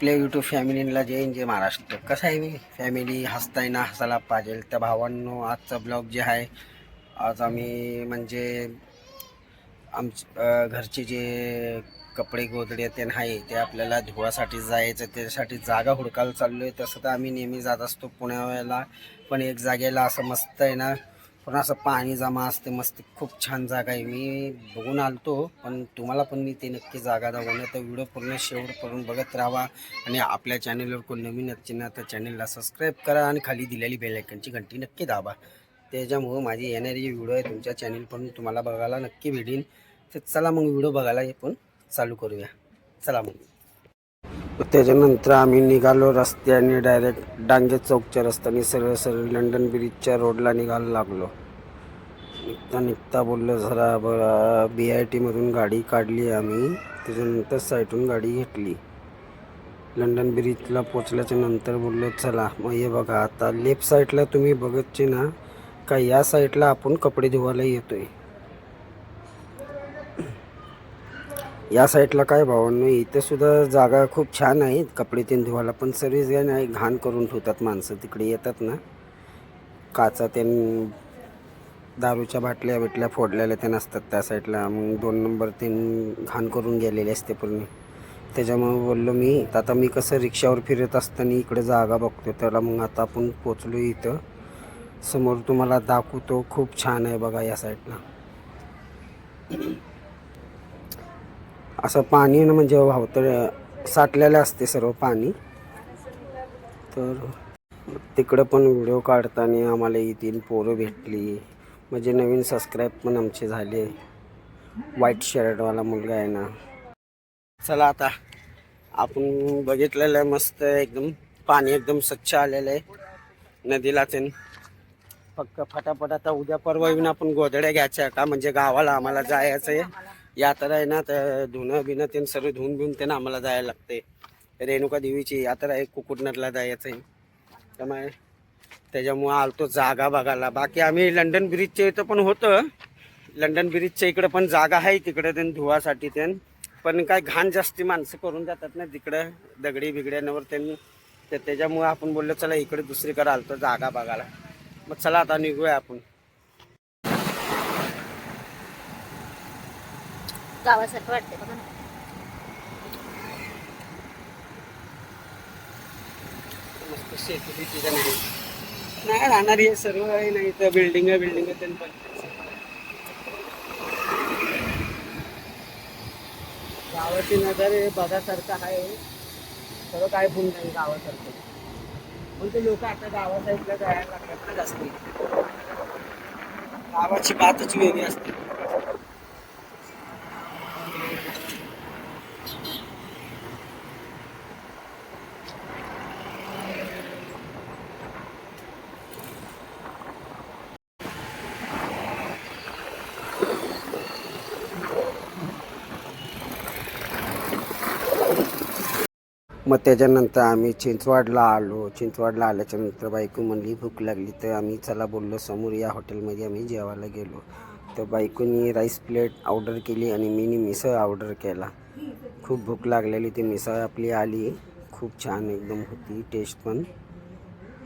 आपल्या युट्यूब फॅमिलीला जय जय महाराष्ट्र. कसं आहे मी? फॅमिली हसताय ना हसायला पाहिजे. त्या भावांनो आजचा ब्लॉग जे आहे आज आम्ही म्हणजे आमच घरचे जे कपडे गोदडे ते आहे ते आपल्याला धुवासाठी जायचं त्याच्यासाठी जागा हुडकायला चाललो आहे तसं तर आम्ही नेहमी जात असतो पुण्याला पण एक जागेला असं मस्त आहे ना पण असं पाणी जमा असते मस्त खूप छान जागा आहे. मी बघून आलतो पण तुम्हाला पण मी ते नक्की जागा दाखवणार. तर व्हिडिओ पूर्ण शेवटपर्यंत बघत राहा आणि आपल्या चॅनलवर कोण नवीन असतील ना तर चॅनलला सबस्क्राईब करा आणि खाली दिलेली बेलायकनची घंटी नक्की दाबा. त्याच्यामुळं माझी येणारी जी व्हिडिओ आहे तुमच्या चॅनलपर्यंत तुम्हाला बघायला नक्की भेटेल तर चला मग व्हिडिओ बघायला आपण चालू करूया. चला मग. त्याच्यानंतर आम्ही निघालो रस्त्याने डायरेक्ट डांगे चौकच्या रस्त्याने सरळ सरळ लंडन ब्रिजच्या रोडला निघायला लागलो. निघता निघता बोललो जरा बरा बी आय टीमधून गाडी काढली आम्ही त्याच्यानंतर साईटून गाडी घेतली. लंडन ब्रिजला पोचल्याच्या नंतर बोललो चला मग हे बघा आता लेफ्ट साईडला तुम्ही बघतचे ना का या साईडला आपण कपडे धुवायला येतोय? या साईडला काय भावांनो इथे सुद्धा जागा खूप छान आहे कपडे ते धुवायला पण सर्विस घ्या नाही घाण करून ठेवतात माणसं तिकडे येतात ना. काचा ते दारूच्या बाटल्या बिटल्या फोडलेल्या ते नसतात त्या साईडला. मग दोन नंबर ते घाण करून गेलेले असते पूर्ण. त्याच्यामुळे बोललो मी आता मी कसं रिक्षावर फिरत असताना इकडे जागा बघतो त्याला मग आता आपण पोचलो इथं. समोर तुम्हाला दाखवतो खूप छान आहे बघा या साईडला. असं पाणी ना म्हणजे वाहतं साठलेलं असते सर्व पाणी. तर तिकडं पण व्हिडिओ काढताना आम्हाला ही पोरं भेटली. म्हणजे नवीन सबस्क्राईब पण आमचे झाले. व्हाईट शर्टवाला मुलगा आहे ना. चला आता आपण बघितलेलं आहे मस्त एकदम. पाणी एकदम स्वच्छ आलेलं आहे. नदीला ते फक्त फटाफट आता उद्या परवा येऊन आपण गोधड्या घ्यायच्या का? म्हणजे गावाला आम्हाला जायचं आहे यात्रा आहे ना तर धुणं बिणं ते सर्व धुवून बिवून ते आम्हाला जायला लागते रेणुका देवीची यात्रा आहे कुकुटनरला जायचं आहे त्यामुळे त्याच्यामुळं आलतो जागा बघायला. बाकी आम्ही लंडन ब्रिजच्या इथं पण होतं. लंडन ब्रिजच्या इकडं पण जागा आहे तिकडे ते धुवासाठी ते पण काय घाण जास्ती माणसं करून जातात ना तिकडं. दगडी बिगड्यांवर ते तर त्याच्यामुळं आपण बोललो चला इकडे दुसरीकडे आलतो जागा बघायला. मग चला आता निघूया आपण. गावासारखं वाटते बघा. मस्त शेती नाही नाही राहणार हे सर्व आहे नाही तर बिल्डिंग बिल्डिंग पण गावाची नजर हे बघासारखं आहे. सर्व काय फोन नाही गावासारखं. पण ते लोक आता गावा साईडला जायला लागतात ना जास्त. गावाची बातच वेगळी असते. मग त्याच्यानंतर आम्ही चिंचवाडला आलो. चिंचवाडला आल्याच्यानंतर बायको म्हणली भूक लागली तर आम्ही चला बोललो. समोर या हॉटेलमध्ये आम्ही जेवायला गेलो. तर बायकोनी राईस प्लेट ऑर्डर केली आणि मीनी मिसळ ऑर्डर केला. खूप भूक लागलेली ती मिसळ आपली आली. खूप छान एकदम होती टेस्ट पण.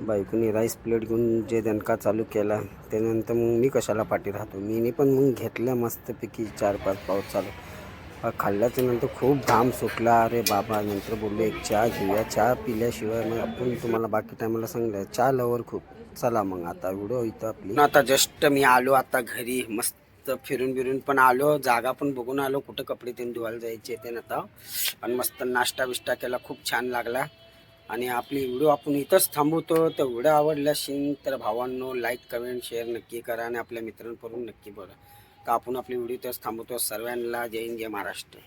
बायकोनी राईस प्लेट घेऊन जे दणका चालू केला त्यानंतर मग मी कशाला पाठी राहतो? मीने पण मग घेतल्या मस्तपैकी चार पाच पाऊस चालू. खाल्ल्याच्या नंतर खूप घाम सुटला. अरे बाबा नंतर बोललो एक चहा घेऊया. चहा पिल्याशिवाय मग आपण तुम्हाला बाकी टायमाला सांगलं चहा लवर खूप. चला मग आता व्हिडिओ इथं आपली. आता जस्ट मी आलो आता घरी. मस्त फिरून बिरून पण आलो. जागा पण बघून आलो कुठं कपडे ते धुवायला जायचे ते आता. आणि मस्त नाश्ता बिष्टा केला. खूप छान लागला. आणि आपली व्हिडिओ आपण इथंच थांबवतो. तर व्हिडिओ आवडला असेल तर भावांनो लाईक कमेंट शेअर नक्की करा. आणि आपल्या मित्रांपर्यंत नक्की बघा. का आपण आपली व्हिडिओ इथंच थांबवतो सर्वांना जय हिंद जय महाराष्ट्र.